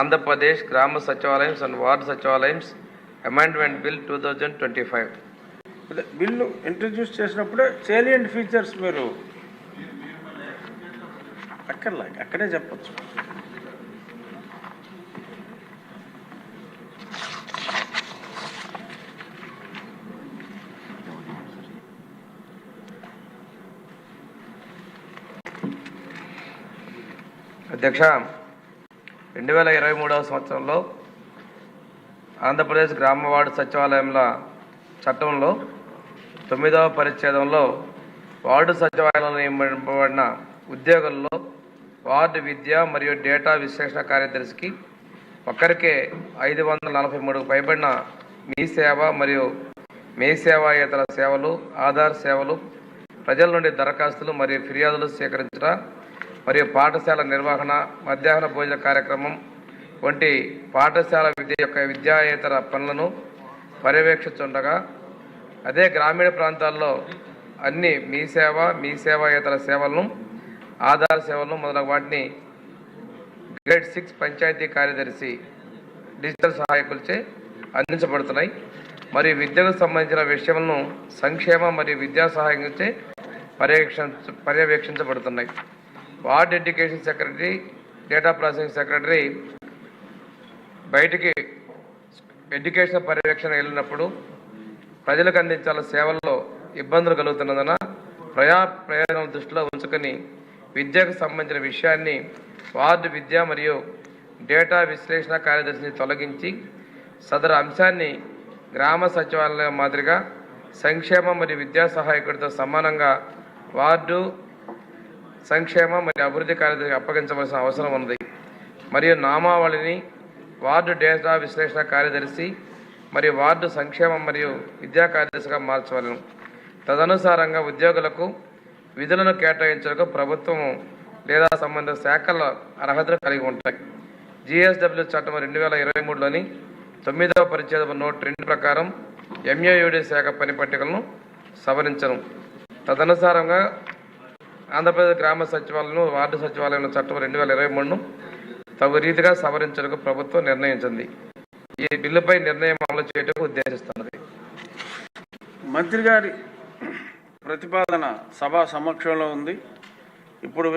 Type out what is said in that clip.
ఆంధ్రప్రదేశ్ గ్రామ సచివాలయమ్స్ and ward సచివాలయమ్స్ amendment bill two thousand twenty five. Bill introduce చేసినప్పుడే salient features మీరు అక్కర్లా అక్కడే చెప్పచ్చు. అధ్యక్ష రెండు వేల ఇరవై మూడవ సంవత్సరంలో ఆంధ్రప్రదేశ్ గ్రామ వార్డు సచివాలయంల చట్టంలో తొమ్మిదవ పరిచ్ఛేదంలో వార్డు సచివాలయంలో నియమింపబడిన ఉద్యోగుల్లో వార్డు విద్య మరియు డేటా విశ్లేషణ కార్యదర్శికి ఒక్కరికే ఐదు వందల నలభై మూడు పైబడిన మీ సేవ మరియు మీ సేవాయేతర సేవలు ఆధార్ సేవలు ప్రజల నుండి దరఖాస్తులు మరియు ఫిర్యాదులు సేకరించడం మరియు పాఠశాల నిర్వహణ మధ్యాహ్న భోజన కార్యక్రమం వంటి పాఠశాల విద్య యొక్క విద్యాయేతర పనులను పర్యవేక్షిస్తుండగా అదే గ్రామీణ ప్రాంతాల్లో అన్ని మీ సేవ మీ సేవాయేతర సేవలను ఆధార్ సేవలను మొదలగు వాటిని గ్రేడ్ సిక్స్ పంచాయతీ కార్యదర్శి డిజిటల్ సహాయకులచే అందించబడుతున్నాయి. మరియు విద్యకు సంబంధించిన విషయములను సంక్షేమ మరియు విద్యా సహాయంచే పర్యవేక్షించ పర్యవేక్షించబడుతున్నాయి. Ward education secretary data processing secretary బయటికి ఎడ్యుకేషన్ పర్యవేక్షణ వెళ్ళినప్పుడు ప్రజలకు అందించాల సేవల్లో ఇబ్బందులు కలుగుతున్నందున ప్రయా ప్రయోజనం దృష్టిలో ఉంచుకొని విద్యకు సంబంధించిన విషయాన్ని వార్డు విద్య మరియు డేటా విశ్లేషణ కార్యదర్శిని తొలగించి సదరు అంశాన్ని గ్రామ సచివాలయం మాదిరిగా సంక్షేమ మరియు విద్యా సహాయకుడితో సమానంగా వార్డు సంక్షేమ మరియు అభివృద్ధి కార్యదర్శికి అప్పగించవలసిన అవసరం ఉంది మరియు నామావళిని వార్డు డేటా విశ్లేషణ కార్యదర్శి మరియు వార్డు సంక్షేమం మరియు విద్యా కార్యదర్శిగా మార్చవలను. తదనుసారంగా ఉద్యోగులకు విధులను కేటాయించడానికి ప్రభుత్వము లేదా సంబంధిత శాఖల అర్హతలు కలిగి ఉంటాయి. జిఎస్డబ్ల్యూ చట్టం రెండు వేల ఇరవై మూడులోని తొమ్మిదవ పరిచ్ఛేద నోట్ రెండు ప్రకారం ఎంఏయుడి శాఖ పని పట్టికలను సవరించను. తదనుసారంగా ఆంధ్రప్రదేశ్ గ్రామ సచివాలయం వార్డు సచివాలయం చట్టం రెండు వేల ఇరవై మూడును తగు రీతిగా సవరించడానికి ప్రభుత్వం నిర్ణయించింది. ఈ బిల్లుపై నిర్ణయం అమలు చేయటకు ఉద్దేశిస్తున్నది. మంత్రి గారి ప్రతిపాదన సభా సమక్షంలో ఉంది. ఇప్పుడు